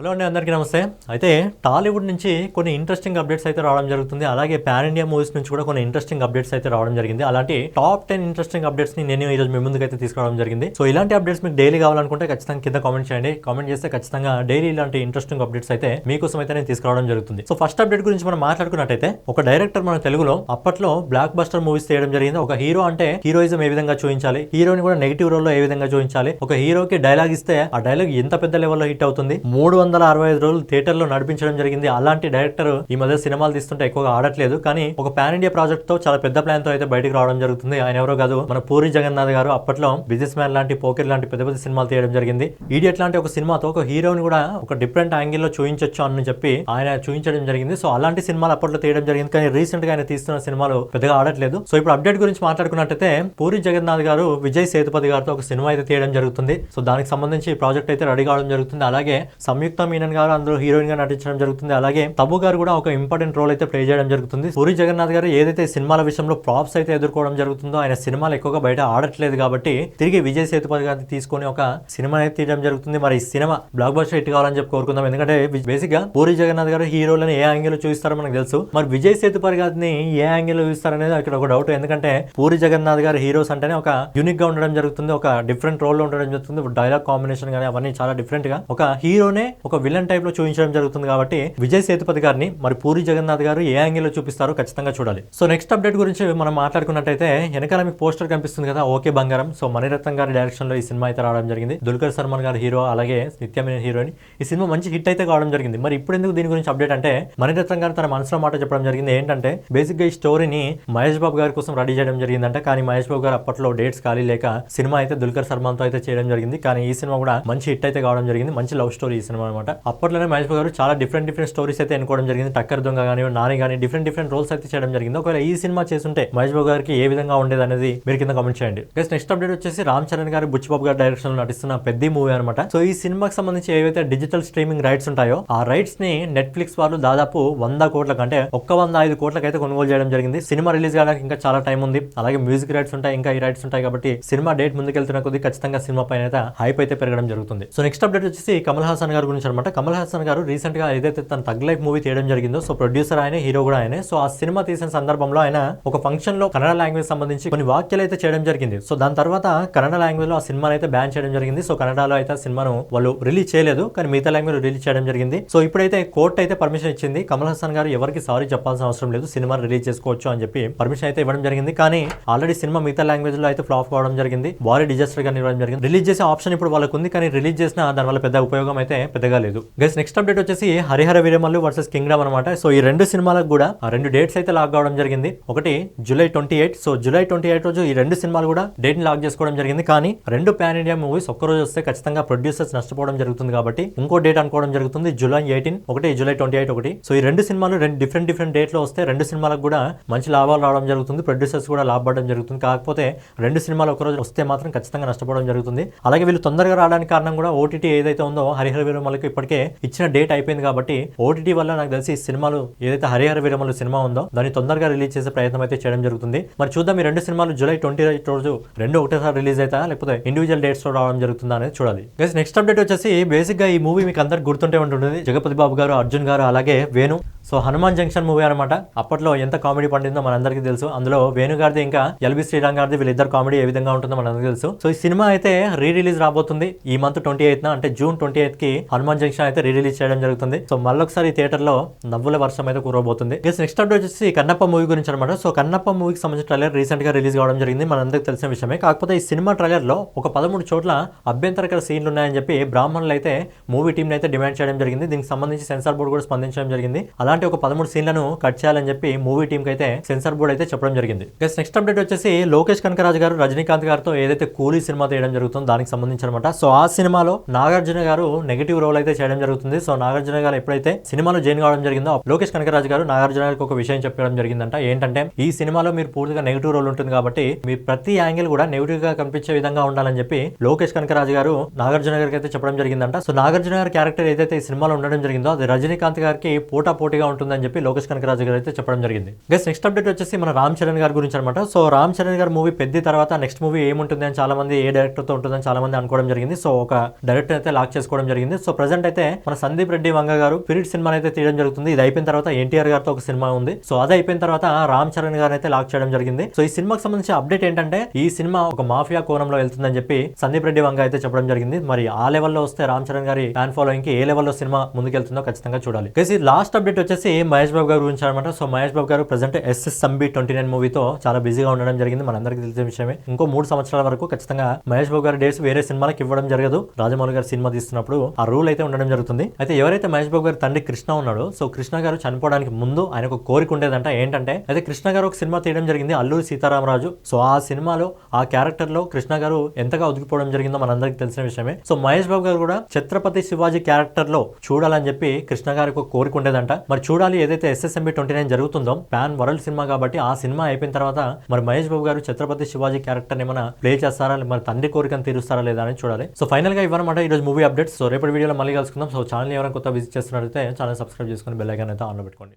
Hello అండి అందరికీ నమస్తే. అయితే టాలీవుడ్ నుంచి కొన్ని ఇంట్రెస్టింగ్ అప్డేట్స్ అయితే రావడం జరుగుతుంది. అలాగే పాన్ ఇండియా మూవీస్ నుంచి కూడా కొన్ని ఇంట్రెస్టింగ్ అప్డేట్స్ అయితే రావడం జరిగింది. అలాంటి టాప్ టెన్ ఇంట్రెస్టింగ్ అప్డేట్స్ని నేను ఈ రోజు మీ ముందుకు అయితే తీసుకురావడం జరిగింది. సో ఇలాంటి అప్డేట్స్ మీకు డైలీ కావాలనుకుంటే ఖచ్చితంగా కింద కామెంట్ చేయండి. కామెంట్ చేస్తే ఖచ్చితంగా డైలీ ఇలాంటి ఇంట్రెస్టింగ్ అప్డేట్స్ అయితే మీకోసం అయితే నేను తీసుకురావడం జరుగుతుంది. సో ఫస్ట్ అప్డేట్ గురించి మనం మాట్లాడుకున్నట్టయితే ఒక డైరెక్టర్ మన తెలుగులో అప్పట్లో బ్లాక్ బస్టర్ మూవీస్ చేయడం జరిగింది. ఒక హీరో అంటే హీరోయిజం ఏ విధంగా చూపించాలి? హీరోని కూడా నెగిటివ్ రోల్లో ఏ విధంగా చూపించాలి? ఒక హీరోకి డైలాగ్ ఇస్తే ఆ డైలాగ్ ఎంత పెద్ద లెవెల్లో హిట్ అవుతుంది? మూడు వందల అరవై ఐదు రోజులు థియేటర్లో నడిపించడం జరిగింది. అలాంటి డైరెక్టర్ ఈ మధ్య సినిమాలు తీస్తుంటే ఎక్కువగా ఆడట్లేదు. కానీ ఒక పాన్ ఇండియా ప్రాజెక్ట్తో చాలా పెద్ద ప్లాన్తో అయితే బయటకు రావడం జరుగుతుంది. ఆయన ఎవరో కాదు మన పూరి జగన్నాథ్ గారు. అప్పట్లో బిజినెస్ మ్యాన్ లాంటి పోకెర్ లాంటి పెద్ద పెద్ద సినిమాలు తీయడం జరిగింది. ఈడియట్ లాంటి ఒక సినిమాతో ఒక హీరోని కూడా ఒక డిఫరెంట్ యాంగిల్లో చూపించొచ్చు అని చెప్పి ఆయన చూపించడం జరిగింది. సో అలాంటి సినిమాలు అప్పట్లో తీయడం జరిగింది. కానీ రీసెంట్గా ఆయన తీస్తున్న సినిమాలు పెద్దగా ఆడట్లేదు. సో ఇప్పుడు అప్డేట్ గురించి మాట్లాడుకున్నట్టయితే పూరి జగన్నాథ్ గారు విజయ్ సేతుపతి గారితో ఒక సినిమా అయితే తీయడం జరుగుతుంది. సో దానికి సంబంధించి ప్రాజెక్ట్ అయితే రెడీ కావడం జరుగుతుంది. అలాగే సంయుక్త మీనన్ గారు అందరూ హీరోయిన్గా నటించడం జరుగుతుంది. అలాగే తబు గారు కూడా ఒక ఇంపార్టెంట్ రోల్ అయితే ప్లే చేయడం జరుగుతుంది. పూరి జగన్నాథ్ గారు ఏదైతే సినిమాల విషయంలో ప్రాప్స్ అయితే ఎదుర్కోవడం జరుగుతుందో ఆయన సినిమాలు ఎక్కువగా బయట ఆడట్లేదు కాబట్టి తిరిగి విజయ్ సేతుపతి గారిని తీసుకొని ఒక సినిమా అయితే తీయడం జరుగుతుంది. మరి ఈ సినిమా బ్లాక్ బస్టర్ హిట్ కావాలని చెప్పి కోరుకుందాం. ఎందుకంటే బేసిక్గా పూరి జగన్నాథ్ గారు హీరోలను ఏ యాంగిల్లో చూపిస్తారో మనకు తెలుసు. మరి విజయ్ సేతుపతి గారిని ఏ యాంగిల్లో చూస్తారనేది ఇక్కడ ఒక డౌట్ ఎందుకంటే పూరి జగన్నాథ్ గారు హీరోస్ అంటేనే ఒక యూనిక్గా ఉండడం జరుగుతుంది. ఒక డిఫరెంట్ రోల్లో ఉండడం జరుగుతుంది. డైలాగ్ కాంబినేషన్ కానీ అవన్నీ చాలా డిఫరెంట్గా. ఒక హీరోనే ఒక విలన్ టైప్లో చూపించడం జరుగుతుంది కాబట్టి విజయ్ సేతుపతి గారిని మరి పూరి జగన్నాథ్ గారు ఏ యాంగిల్లో చూపిస్తారో ఖచ్చితంగా చూడాలి. సో నెక్స్ట్ అప్డేట్ గురించి మనం మాట్లాడుకున్నట్టయితే వెనకాల మీకు పోస్టర్ కనిపిస్తుంది కదా ఓకే బంగారం. సో మణిరత్నం గారి డైరెక్షన్లో ఈ సినిమా అయితే రావడం జరిగింది. దుల్కర్ సల్మాన్ గారు హీరో అలాగే నిత్యమైన హీరోయిన్ ఈ సినిమా మంచి హిట్ అయితే కావడం జరిగింది. మరి ఇప్పుడు ఎందుకు దీని గురించి అప్డేట్ అంటే మణిరత్నం గారు తన మనసులో మాట చెప్పడం జరిగింది. ఏంటంటే బేసిక్గా ఈ స్టోరీని మహేష్ బాబు గారి కోసం రెడీ చేయడం జరిగిందంట. కానీ మహేష్ బాబు గారు అప్పట్లో డేట్స్ ఖాళీ లేక సినిమా అయితే దుల్కర్ సల్మాన్తో అయితే చేయడం జరిగింది. కానీ ఈ సినిమా కూడా మంచి హిట్ అయితే కావడం జరిగింది. మంచి లవ్ స్టోరీ ఈ సినిమా అనమాట అప్పట్లోనే మహేష్ గారు చాలా డిఫరెంట్ డిఫరెంట్ స్టోరీస్ అయితే ఎన్నుకోవడం జరిగింది. టక్కర్ దొంగ కానీ నాని కానీ డిఫరెంట్ డిఫరెంట్ రోల్స్ అయితే చేయడం జరిగింది. ఒకవేళ ఈ సినిమా చేస్తుంటే మహేష్ బాబు గారికి ఏ విధంగా ఉండేది అనేది మీరు కింద కామెంట్ చేయండి. గైస్ నెక్స్ట్ అప్డేట్ వచ్చేసి రామ్ చరణ్ గారు బుచ్చిబాబు గారి డైరెక్షన్లో నటిస్తున్న పెద్ద మూవీ అనమాట సో ఈ సినిమాకి సంబంధించి ఏవైతే డిజిటల్ స్ట్రీమింగ్ రైట్స్ ఉంటాయో ఆ రైట్స్ని నెట్ఫ్లిక్స్ వాళ్ళు దాదాపు వంద కోట్ల కంటే ఒక్క వంద ఐదు కోట్లకి అయితే కొనుగోలు చేయడం జరిగింది. సినిమా రిలీజ్ కావడానికి ఇంకా చాలా టైం ఉంది. అలాగే మ్యూజిక్ రైట్స్ ఉంటాయి ఇంకా ఈ రైట్స్ ఉంటాయి కాబట్టి సినిమా డేట్ ముందుకెళ్తున్న కొద్ది ఖచ్చితంగా సినిమా పైన అయితే హైప్ అయితే పెరగడం జరుగుతుంది. సో నెక్స్ట్ అప్డేట్ వచ్చేసి కమల్ హాసన్ గారి గురించి అనమాట కమల్ హాసన్ గారు రీసెంట్గా ఏదైతే తన తగ్ లైఫ్ మూవీ తీయడం జరిగిందో సో ప్రొడ్యూసర్ ఆయన హీరో కూడా ఆయనే. సో ఆ సినిమా తీసిన సందర్భంలో ఆయన ఒక ఫంక్షన్లో కన్నడ లాంగ్వేజ్ సంబంధించి కొన్ని వాక్యాలు అయితే చేయడం జరిగింది. సో దాని తర్వాత కన్నడ లాంగ్వేజ్లో ఆ సినిమాని అయితే బ్యాన్ చేయడం జరిగింది. సో కన్నడలో అయితే ఆ సినిమాను వాళ్ళు రిలీజ్ చేయలేదు కానీ మిగతా లాంగ్వేజ్ రిలీజ్ చేయడం జరిగింది. సో ఇప్పుడైతే కోర్టు అయితే పర్మిషన్ ఇచ్చింది. కమల్ హాసన్ గారు ఎవరికి సారీ చెప్పాల్సిన అవసరం లేదు సినిమా రిలీజ్ చేసుకోవచ్చు అని చెప్పి పర్మిషన్ అయితే ఇవ్వడం జరిగింది. కానీ ఆల్రెడీ సినిమా మిగతా లాంగ్వేజ్లో అయితే ఫ్లాప్ కావడం జరిగింది. భారీ డిజాస్టర్గా ఇవ్వడం జరిగింది. రిలీజ్ చేసే ఆప్షన్ ఇప్పుడు వాళ్ళకు ఉంది కానీ రిలీజ్ చేసిన దానివల్ల పెద్ద ఉపయోగం అయితే పెద్ద పెద్దగా లేదు. గైస్ నెక్స్ట్ అప్డేట్ వచ్చేసి హరిహర వీరమల్లు వర్సెస్ కింగ్డమ్ అనమాట సో ఈ రెండు సినిమాలకు కూడా ఆ రెండు డేట్స్ అయితే లాక్ కావడం జరిగింది. ఒకటి July twenty eight so July twenty eight రోజు ఈ రెండు సినిమాలు కూడా డేట్ని లాక్ చేసుకోవడం జరిగింది. కానీ రెండు ప్యాన్ ఇండియా మూవీస్ ఒక్క రోజు వస్తే ఖచ్చితంగా ప్రొడ్యూసర్స్ నష్టపోవడం జరుగుతుంది కాబట్టి ఇంకో డేట్ అనుకోవడం జరుగుతుంది జూలై ఎయిటీన్ ఒకటి జూలై ట్వంటీ ఎయిట్ ఒకటి. సో ఈ రెండు సినిమాలు రెండు డిఫరెంట్ డిఫరెంట్ డేట్లో వస్తే రెండు సినిమాలకు కూడా మంచి లాభాలు రావడం జరుగుతుంది. ప్రొడ్యూసర్స్ కూడా లాభపడడం జరుగుతుంది. కాకపోతే రెండు సినిమాలు ఒకరోజు వస్తే మాత్రం ఖచ్చితంగా నష్టపోవడం జరుగుతుంది. అలాగే వీళ్ళు తొందరగా రావడానికి కారణం కూడా ఓటీటీ ఏదైతే ఉందో హరిహర వీరమలకి ఇప్పటికే ఇచ్చిన డేట్ అయిపోయింది కాబట్టి ఓటీటీ వల్ల నాకు తెలిసి సినిమాలు ఏదైతే హరిహర వీరమలు సినిమా ఉందో దాన్ని తొందరగా రిలీజ్ చేసే ప్రయత్నం అయితే చేయడం జరుగుతుంది. మరి చూద్దాం ఈ రెండు సినిమాలు జూలై ట్వంటీ రోజు రెండు ఒకటేసారి రిలీజ్ అవుతా లేకపోతే ఇండివిజువల్ డేట్స్లో రావడం జరుగుతుందా అనేది చూడాలి. నెక్స్ట్ అప్డేట్ వచ్చేసి బేసిక్గా ఈ మూవీ మీకు అందరికి గుర్తుంటే ఉంటుంది జగపతి బాబు గారు అర్జున్ గారు అలాగే Venu. So Hanuman junction movie అనమాట అప్పట్లో ఎంత కామెడీ పండిందో మనందరికీ తెలుసు. అందులో వేణుగారిది ఇంకా ఎల్బి శ్రీరామ్ గారిది వీళ్ళిద్దరు కామెడీ ఏ విధంగా ఉంటుందో మనందరికీ తెలుసు. సో ఈ సినిమా అయితే రీ రిలీజ్ రాబోతుంది. ఈ మంత్ ట్వంటీ ఎయిత్ అంటే జూన్ ట్వంటీ ఎయిత్కి హనుమాన్ జంక్షన్ అయితే రీ రిలీజ్ చేయడం జరుగుతుంది. సో మళ్ళొకసారి థియేటర్లో నవ్వుల వర్షం అయితే కూరబోతుంది. గెస్ నెక్స్ట్ అప్డేట్ వచ్చేసి కన్నప్ప మూవీ గురించి అనమాట సో కన్నప్ప మూవీకి సంబంధించిన ట్రైలర్ రీసెంట్గా రిలీజ్ కావడం జరిగింది. మనందరికీ తెలిసిన విషయమే. కాకపోతే ఈ సినిమా ట్రైలర్లో ఒక పదమూడు చోట్ల అభ్యంతరకర సీన్లు ఉన్నాయని చెప్పి బ్రాహ్మణులు అయితే మూవీ టీం అయితే డిమాండ్ చేయడం జరిగింది. దీనికి సంబంధించి సెన్సార్ బోర్డు కూడా స్పందించడం జరిగింది. అలాంటి ఒక పదమూడు సీన్లను కట్ చేయాలని చెప్పి మూవీ టీం కి అయితే సెన్సార్ బోర్డు అయితే చెప్పడం జరిగింది. నెక్స్ట్ అప్డేట్ వచ్చేసి లోకేష్ కనకరాజు గారు రజనీకాంత్ గారితో ఏదైతే కూలీ సినిమా తీయడం జరుగుతుందో దానికి సంబంధించి అనమాట సో ఆ సినిమాలో నాగార్జున గారు నెగిటివ్ రోల్ అయితే చేయడం జరుగుతుంది. సో నాగార్జున గారు ఎప్పుడైతే సినిమాలో జాయిన్ కావడం జరిగిందో లోకేష్ కనకరాజు గారు నాగార్జున గారికి ఒక విషయం చెప్పడం జరిగిందంట. ఏంటంటే ఈ సినిమాలో మీరు పూర్తిగా నెగిటివ్ రోల్ ఉంటుంది కాబట్టి మీ ప్రతి యాంగిల్ కూడా నెగిటివ్గా కనిపించే విధంగా ఉండాలని చెప్పి లోకేష్ కనకరాజు గారు నాగార్జున గారికి అయితే చెప్పడం జరిగిందంట. సో నాగార్జున గారి క్యారెక్టర్ ఏదైతే ఈ సినిమాలో ఉండడం జరిగిందో అది రజనీకాంత్ గారికి పోటా పోటీగా ఉంటుందని చెప్పి లోకేష్ కనకరాజు గారు అయితే చెప్పడం జరిగింది. గైస్ నెక్స్ట్ అప్డేట్ వచ్చేసి మన రామ్ చరణ్ గారి గురించి అనమాట సో రామ్ చరణ్ గారి మూవీ పెద్ద తర్వాత నెక్స్ట్ మూవీ ఏముంటుంది అని చాలా మంది ఏ డైరెక్టర్తో ఉంటుందని చాలా మంది అనుకోవడం జరిగింది. సో ఒక డైరెక్టర్ అయితే లాక్ చేసుకోవడం జరిగింది. సో ప్రజెంట్ అయితే మన సందీప్ రెడ్డి వంగ గారు పిరిట్ సినిమా అయితే తీయడం జరుగుతుంది. ఇది అయిపోయిన తర్వాత ఎన్టీఆర్ గారితో ఒక సినిమా ఉంది. సో అది అయిపోయిన తర్వాత రామ్ చరణ్ గారిని అయితే లాక్ చేయడం జరిగింది. సో ఈ సినిమాకి సంబంధించి అప్డేట్ ఏంటంటే ఈ సినిమా ఒక మాఫియా కోణంలో వెళ్తుందని చెప్పి సందీప్ రెడ్డి వంగ అయితే చెప్పడం జరిగింది. మరి ఆ లెవెల్లో వస్తే రామ్ చరణ్ గారి ఫ్యాన్ ఫాలోయింగ్కి ఏ లెవెల్లో సినిమా ముందుకెళ్తుందో ఖచ్చితంగా చూడాలి. కేసీ లాస్ట్ అప్డేట్ వచ్చేసి మహేష్ బాబు గారు గురించి అనమాట so Mahesh Babu garu present SS సంబి twenty nine మూవీతో చాలా బిజీగా ఉండడం జరిగింది. మనందరికీ తెలిసిన విషయమే. ఇంకో మూడు సంవత్సరాల వరకు ఖచ్చితంగా మహేష్ బాబు గారి డేట్స్ వేరే సినిమాలకు ఇవ్వడం జరగదు. రాజమౌళి గారు సినిమా తీస్తున్నప్పుడు ఆ రూల్ అయితే ఉండడం జరుగుతుంది. అయితే ఎవరైతే మహేష్ బాబు గారి తండ్రి కృష్ణ ఉన్నాడో సో కృష్ణ గారు చనిపోవడానికి ముందు ఆయన ఒక కోరిక ఉండేదంట. ఏంటంటే అయితే కృష్ణ గారు ఒక సినిమా తీయడం జరిగింది అల్లూరి సీతారామరాజు. సో ఆ సినిమాలో ఆ క్యారెక్టర్లో కృష్ణ గారు ఎంతగా ఒదిగిపోవడం జరిగిందో మనందరికీ తెలిసిన విషయమే. సో మహేష్ బాబు గారు కూడా ఛత్రపతి శివాజీ క్యారెక్టర్లో చూడాలని చెప్పి కృష్ణ గారికి ఒక కోరిక ఉండేదంట. మరి చూడాలి ఏదైతే ఎస్ఎస్ఎంబి ట్వంటీ నైన్ జరుగుతుందో ప్యాన్ వరల్డ్ సినిమా కాబట్టి ఆ సినిమా అయిపోయిన తర్వాత మరి మహేష్ బాబు గారు ఛత్రపతి శివాజీ క్యారెక్టర్ ఏమైనా ప్లే చేస్తారా మరి తండ్రి కోరికను తీరుస్తారా లేదా అని చూడాలి. సో ఫైనల్గా ఇవ్వనమాట ఈ రోజు మూవీ అప్డేట్స్. సో రేపటి వీడియోలో మళ్ళీ కలుసుకుందాం. సో ఛానల్ ఎవరైనా కొత్త విజిట్ చేస్తున్నారైతే ఛానల్ సబ్స్క్రైబ్ చేసుకుని బెల్ ఐకాన్ అయితే ఆన్లో పెట్టుకోండి.